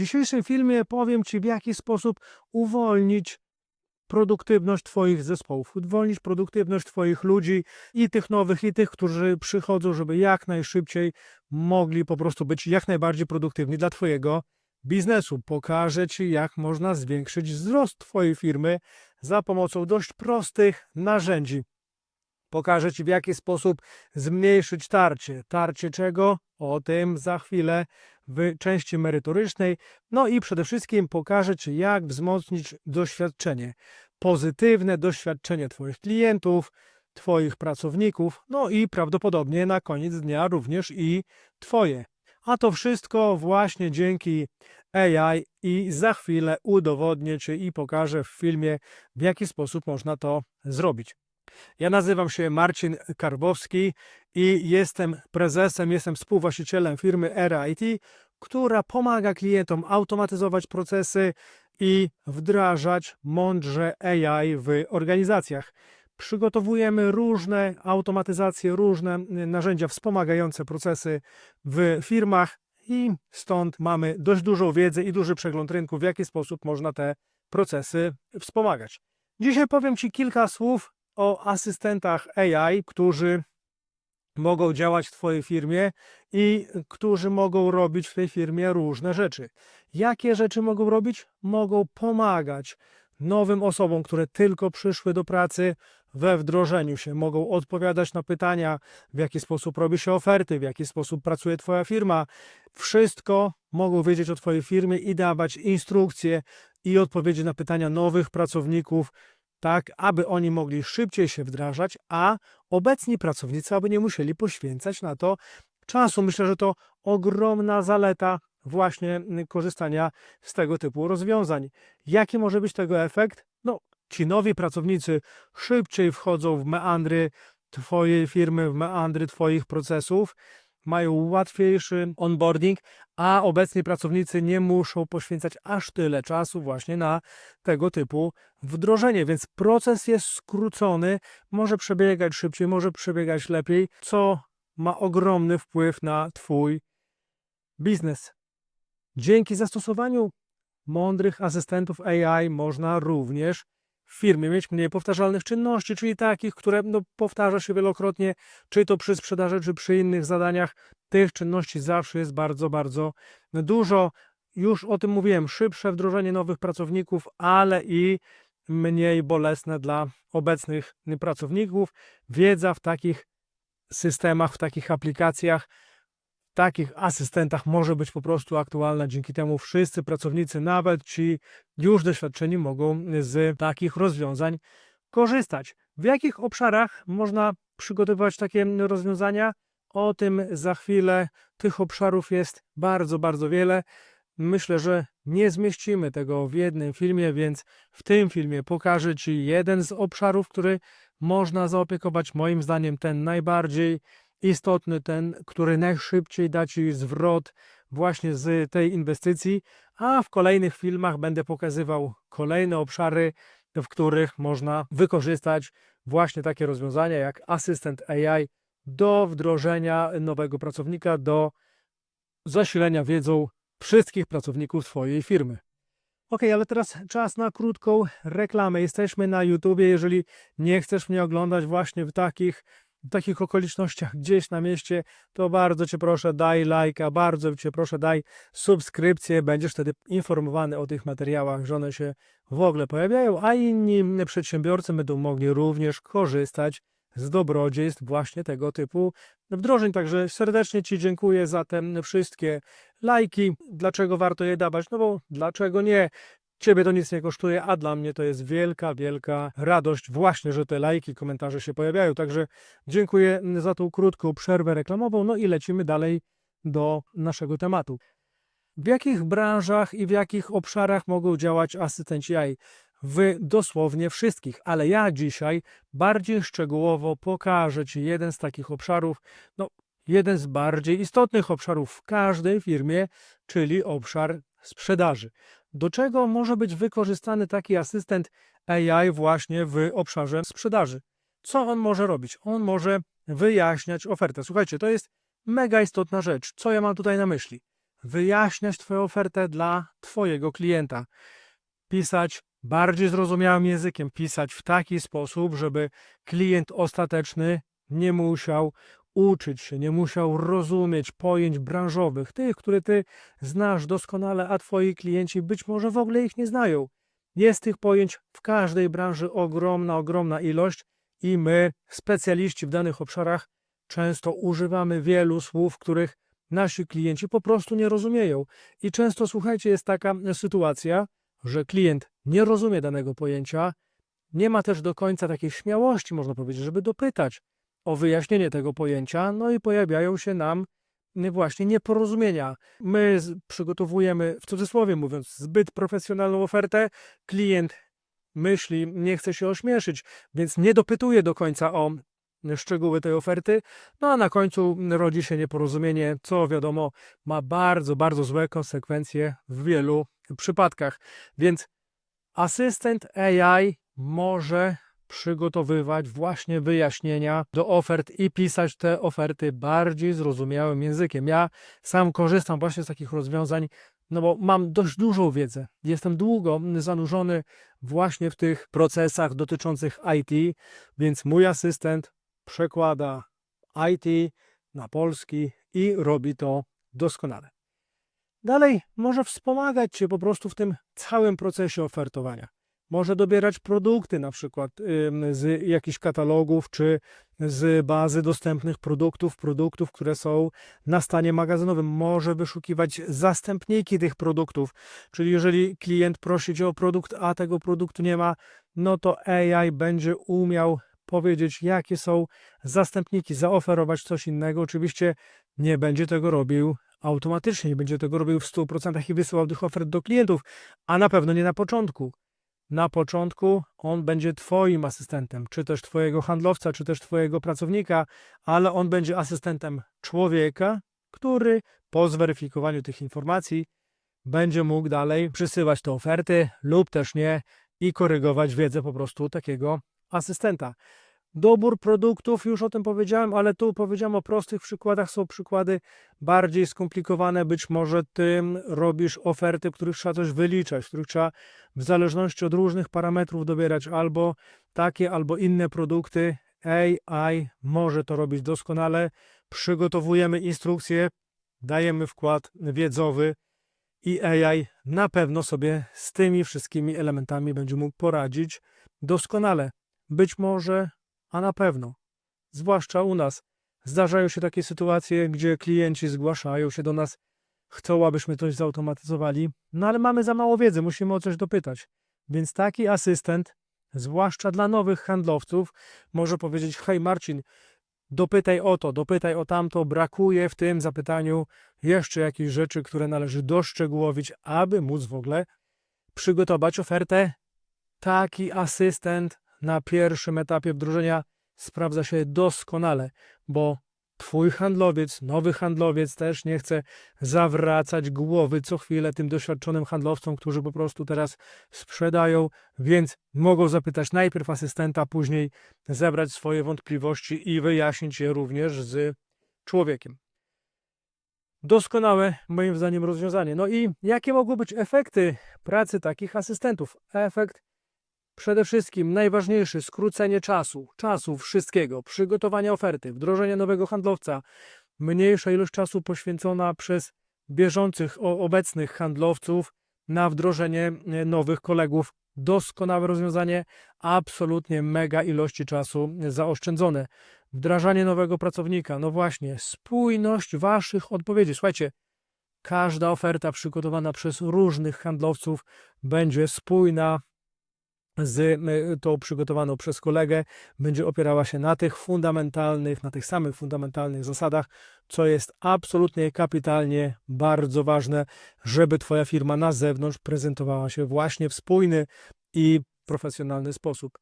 dzisiejszym filmie powiem Ci, w jaki sposób uwolnić produktywność Twoich zespołów, uwolnić produktywność Twoich ludzi i tych nowych, i tych, którzy przychodzą, żeby jak najszybciej mogli po prostu być jak najbardziej produktywni dla Twojego biznesu. Pokażę Ci, jak można zwiększyć wzrost Twojej firmy za pomocą dość prostych narzędzi. Pokażę Ci, w jaki sposób zmniejszyć tarcie. Tarcie czego? O tym za chwilę w części merytorycznej. No i przede wszystkim pokażę Ci, jak wzmocnić doświadczenie. Pozytywne doświadczenie Twoich klientów, Twoich pracowników, no i prawdopodobnie na koniec dnia również i Twoje. A to wszystko właśnie dzięki AI i za chwilę udowodnię Ci i pokażę w filmie, w jaki sposób można to zrobić. Ja nazywam się Marcin Karbowski i jestem prezesem, jestem współwłaścicielem firmy Era IT, która pomaga klientom automatyzować procesy i wdrażać mądrze AI w organizacjach. Przygotowujemy różne automatyzacje, różne y, narzędzia wspomagające procesy w firmach i stąd mamy dość dużą wiedzę i duży przegląd rynku, w jaki sposób można te procesy wspomagać. Dzisiaj powiem Ci kilka słów o asystentach AI, którzy mogą działać w Twojej firmie i którzy mogą robić w tej firmie różne rzeczy. Jakie rzeczy mogą robić? Mogą pomagać nowym osobom, które tylko przyszły do pracy we wdrożeniu się, mogą odpowiadać na pytania, w jaki sposób robi się oferty, w jaki sposób pracuje Twoja firma. Wszystko mogą wiedzieć o Twojej firmie i dawać instrukcje i odpowiedzi na pytania nowych pracowników, tak aby oni mogli szybciej się wdrażać, a obecni pracownicy aby nie musieli poświęcać na to czasu. Myślę, że to ogromna zaleta właśnie korzystania z tego typu rozwiązań. Jaki może być tego efekt? No, ci nowi pracownicy szybciej wchodzą w meandry Twojej firmy, w meandry Twoich procesów, mają łatwiejszy onboarding, a obecni pracownicy nie muszą poświęcać aż tyle czasu właśnie na tego typu wdrożenie, więc proces jest skrócony, może przebiegać szybciej, może przebiegać lepiej, co ma ogromny wpływ na Twój biznes. Dzięki zastosowaniu mądrych asystentów AI można również w firmie mieć mniej powtarzalnych czynności, czyli takich, które no, powtarza się wielokrotnie, czy to przy sprzedaży, czy przy innych zadaniach. Tych czynności zawsze jest bardzo, bardzo dużo. Już o tym mówiłem, szybsze wdrożenie nowych pracowników, ale i mniej bolesne dla obecnych pracowników. Wiedza w takich systemach, w takich aplikacjach, takich asystentach może być po prostu aktualna. Dzięki temu wszyscy pracownicy, nawet ci już doświadczeni, mogą z takich rozwiązań korzystać. W jakich obszarach można przygotowywać takie rozwiązania? O tym za chwilę. Tych obszarów jest bardzo, bardzo wiele. Myślę, że nie zmieścimy tego w jednym filmie, więc w tym filmie pokażę Ci jeden z obszarów, który można zaopiekować. Moim zdaniem ten najbardziej istotny, ten, który najszybciej da Ci zwrot właśnie z tej inwestycji, a w kolejnych filmach będę pokazywał kolejne obszary, w których można wykorzystać właśnie takie rozwiązania jak asystent AI do wdrożenia nowego pracownika, do zasilenia wiedzą wszystkich pracowników Twojej firmy. Ok, ale teraz czas na krótką reklamę. Jesteśmy na YouTubie. Jeżeli nie chcesz mnie oglądać właśnie w takich, w takich okolicznościach gdzieś na mieście, to bardzo Cię proszę, daj lajka, bardzo Cię proszę, daj subskrypcję. Będziesz wtedy informowany o tych materiałach, że one się w ogóle pojawiają, a inni przedsiębiorcy będą mogli również korzystać z dobrodziejstw właśnie tego typu wdrożeń. Także serdecznie Ci dziękuję za te wszystkie lajki. Dlaczego warto je dawać? No bo dlaczego nie? Ciebie to nic nie kosztuje, a dla mnie to jest wielka, wielka radość właśnie, że te lajki, komentarze się pojawiają. Także dziękuję za tą krótką przerwę reklamową. No i lecimy dalej do naszego tematu. W jakich branżach i w jakich obszarach mogą działać asystenci AI? w dosłownie wszystkich, ale ja dzisiaj bardziej szczegółowo pokażę Ci jeden z takich obszarów, no jeden z bardziej istotnych obszarów w każdej firmie, czyli obszar sprzedaży. Do czego może być wykorzystany taki asystent AI właśnie w obszarze sprzedaży? Co on może robić? On może wyjaśniać ofertę. Słuchajcie, to jest mega istotna rzecz. Co ja mam tutaj na myśli? wyjaśniać Twoją ofertę dla Twojego klienta. Pisać bardziej zrozumiałym językiem, pisać w taki sposób, żeby klient ostateczny nie musiał uczyć się, nie musiał rozumieć pojęć branżowych, tych, które Ty znasz doskonale, a Twoi klienci być może w ogóle ich nie znają. Jest tych pojęć w każdej branży ogromna, ogromna ilość i my, specjaliści w danych obszarach, często używamy wielu słów, których nasi klienci po prostu nie rozumieją. I często, słuchajcie, jest taka sytuacja, że klient nie rozumie danego pojęcia, nie ma też do końca takiej śmiałości, można powiedzieć, żeby dopytać o wyjaśnienie tego pojęcia, no i pojawiają się nam y, właśnie nieporozumienia. My przygotowujemy, w cudzysłowie mówiąc, zbyt profesjonalną ofertę, klient myśli, nie chce się ośmieszyć, więc nie dopytuje do końca o szczegóły tej oferty, no a na końcu rodzi się nieporozumienie, co wiadomo ma bardzo, bardzo złe konsekwencje w wielu przypadkach. Więc asystent AI może przygotowywać właśnie wyjaśnienia do ofert i pisać te oferty bardziej zrozumiałym językiem. Ja sam korzystam właśnie z takich rozwiązań, no bo mam dość dużą wiedzę. Jestem długo zanurzony właśnie w tych procesach dotyczących IT, więc mój asystent przekłada IT na polski i robi to doskonale. Dalej może wspomagać Cię po prostu w tym całym procesie ofertowania. Może dobierać produkty na przykład z jakichś katalogów czy z bazy dostępnych produktów, produktów, które są na stanie magazynowym. Może wyszukiwać zastępniki tych produktów, czyli jeżeli klient prosi Cię o produkt, a tego produktu nie ma, no to AI będzie umiał powiedzieć, jakie są zastępniki, zaoferować coś innego. Oczywiście nie będzie tego robił automatycznie, nie będzie tego robił w 100% i wysyłał tych ofert do klientów, a na pewno nie na początku. Na początku on będzie Twoim asystentem, czy też Twojego handlowca, czy też Twojego pracownika, ale on będzie asystentem człowieka, który po zweryfikowaniu tych informacji będzie mógł dalej przysyłać te oferty lub też nie i korygować wiedzę po prostu takiego asystenta. Dobór produktów, już o tym powiedziałem, ale tu powiedziałem o prostych przykładach. Są przykłady bardziej skomplikowane. Być może ty robisz oferty, w których trzeba coś wyliczać, w których trzeba w zależności od różnych parametrów dobierać albo takie, albo inne produkty. AI może to robić doskonale. Przygotowujemy instrukcje, dajemy wkład wiedzowy i AI na pewno sobie z tymi wszystkimi elementami będzie mógł poradzić doskonale. Być może a na pewno, zwłaszcza u nas, zdarzają się takie sytuacje, gdzie klienci zgłaszają się do nas, chcą, abyśmy coś zautomatyzowali, no ale mamy za mało wiedzy, musimy o coś dopytać. Więc taki asystent, zwłaszcza dla nowych handlowców, może powiedzieć: Hej, Marcin, dopytaj o to, dopytaj o tamto, brakuje w tym zapytaniu jeszcze jakichś rzeczy, które należy doszczegółowić, aby móc w ogóle przygotować ofertę. Taki asystent na pierwszym etapie wdrożenia sprawdza się doskonale, bo Twój handlowiec, nowy handlowiec też nie chce zawracać głowy co chwilę tym doświadczonym handlowcom, którzy po prostu teraz sprzedają, więc mogą zapytać najpierw asystenta, później zebrać swoje wątpliwości i wyjaśnić je również z człowiekiem. Doskonałe, moim zdaniem, rozwiązanie. No i jakie mogły być efekty pracy takich asystentów? Efekt Przede wszystkim najważniejszy skrócenie czasu, czasu wszystkiego, przygotowania oferty, wdrożenia nowego handlowca, mniejsza ilość czasu poświęcona przez bieżących, obecnych handlowców na wdrożenie e, nowych kolegów. Doskonałe rozwiązanie, absolutnie mega ilości czasu zaoszczędzone. Wdrażanie nowego pracownika, no właśnie, spójność waszych odpowiedzi. Słuchajcie, każda oferta przygotowana przez różnych handlowców będzie spójna, z tą przygotowaną przez kolegę będzie opierała się na tych fundamentalnych, na tych samych fundamentalnych zasadach, co jest absolutnie kapitalnie bardzo ważne, żeby Twoja firma na zewnątrz prezentowała się właśnie w spójny i profesjonalny sposób.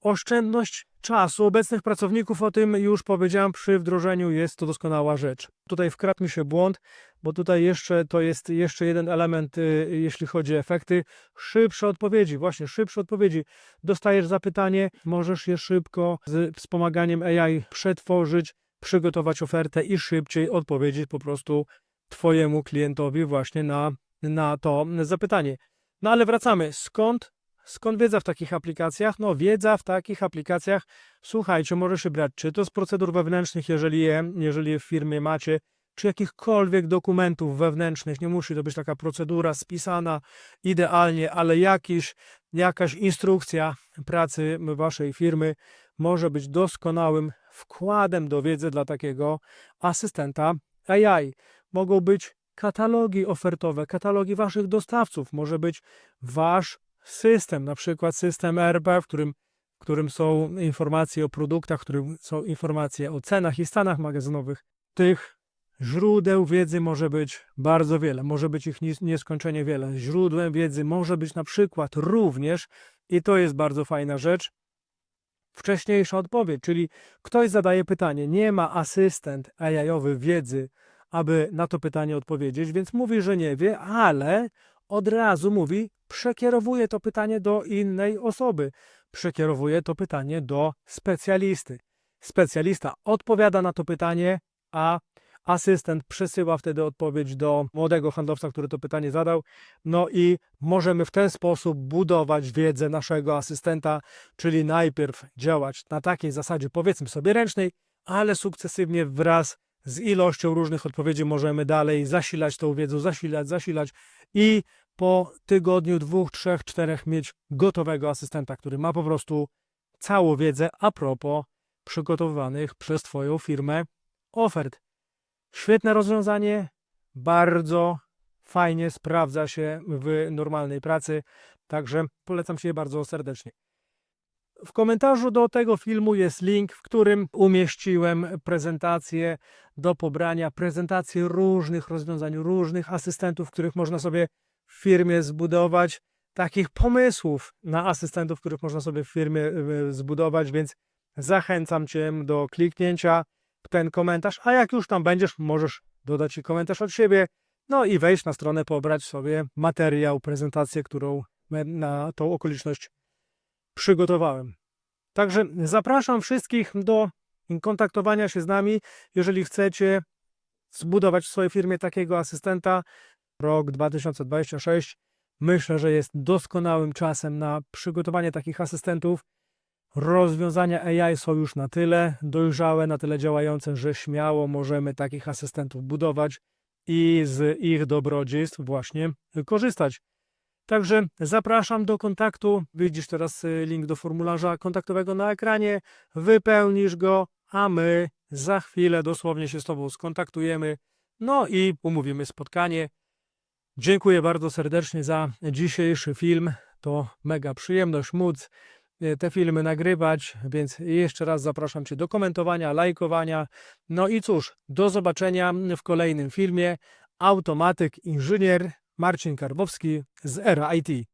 Oszczędność czasu obecnych pracowników, o tym już powiedziałem przy wdrożeniu, jest to doskonała rzecz. Tutaj wkradł mi się błąd, bo tutaj jeszcze to jest jeszcze jeden element, y, jeśli chodzi o efekty. Szybsze odpowiedzi, właśnie szybsze odpowiedzi. Dostajesz zapytanie, możesz je szybko z wspomaganiem AI przetworzyć, przygotować ofertę i szybciej odpowiedzieć po prostu Twojemu klientowi właśnie na, na to zapytanie. No ale wracamy. Skąd, skąd wiedza w takich aplikacjach? No, wiedza w takich aplikacjach, słuchajcie, może się brać czy to z procedur wewnętrznych, jeżeli je, jeżeli je w firmie macie, czy jakichkolwiek dokumentów wewnętrznych. Nie musi to być taka procedura spisana idealnie, ale jakiś, jakaś instrukcja pracy waszej firmy może być doskonałym wkładem do wiedzy dla takiego asystenta AI. Mogą być katalogi ofertowe, katalogi waszych dostawców, może być wasz system, na przykład system ERP, w którym, w którym są informacje o produktach, w którym są informacje o cenach i stanach magazynowych. Tych źródeł wiedzy może być bardzo wiele, może być ich nies- nieskończenie wiele. Źródłem wiedzy może być na przykład również, i to jest bardzo fajna rzecz, wcześniejsza odpowiedź, czyli ktoś zadaje pytanie, nie ma asystent AI-owy wiedzy, aby na to pytanie odpowiedzieć, więc mówi, że nie wie, ale od razu mówi, przekierowuje to pytanie do innej osoby, przekierowuje to pytanie do specjalisty. Specjalista odpowiada na to pytanie, a asystent przesyła wtedy odpowiedź do młodego handlowca, który to pytanie zadał. No i możemy w ten sposób budować wiedzę naszego asystenta, czyli najpierw działać na takiej zasadzie, powiedzmy sobie ręcznej, ale sukcesywnie wraz z ilością różnych odpowiedzi możemy dalej zasilać tą wiedzą, zasilać, zasilać i po tygodniu, dwóch, trzech, czterech mieć gotowego asystenta, który ma po prostu całą wiedzę a propos przygotowywanych przez Twoją firmę ofert. Świetne rozwiązanie, bardzo fajnie sprawdza się w normalnej pracy, także polecam je bardzo serdecznie. W komentarzu do tego filmu jest link, w którym umieściłem prezentację do pobrania, prezentację różnych rozwiązań, różnych asystentów, których można sobie w firmie zbudować, takich pomysłów na asystentów, których można sobie w firmie y, zbudować, więc zachęcam Cię do kliknięcia w ten komentarz, a jak już tam będziesz, możesz dodać i komentarz od siebie, no i wejść na stronę, pobrać sobie materiał, prezentację, którą na tą okoliczność przygotowałem. Także zapraszam wszystkich do kontaktowania się z nami, jeżeli chcecie zbudować w swojej firmie takiego asystenta. Rok 2026 myślę, że jest doskonałym czasem na przygotowanie takich asystentów. Rozwiązania AI są już na tyle dojrzałe, na tyle działające, że śmiało możemy takich asystentów budować i z ich dobrodziejstw właśnie korzystać. Także zapraszam do kontaktu. Widzisz teraz y, link do formularza kontaktowego na ekranie. Wypełnisz go, a my za chwilę dosłownie się z Tobą skontaktujemy. No i umówimy spotkanie. Dziękuję bardzo serdecznie za dzisiejszy film. To mega przyjemność móc y, te filmy nagrywać, więc jeszcze raz zapraszam Cię do komentowania, lajkowania. No i cóż, do zobaczenia w kolejnym filmie. Automatyk, inżynier Marcin Karbowski z Era IT.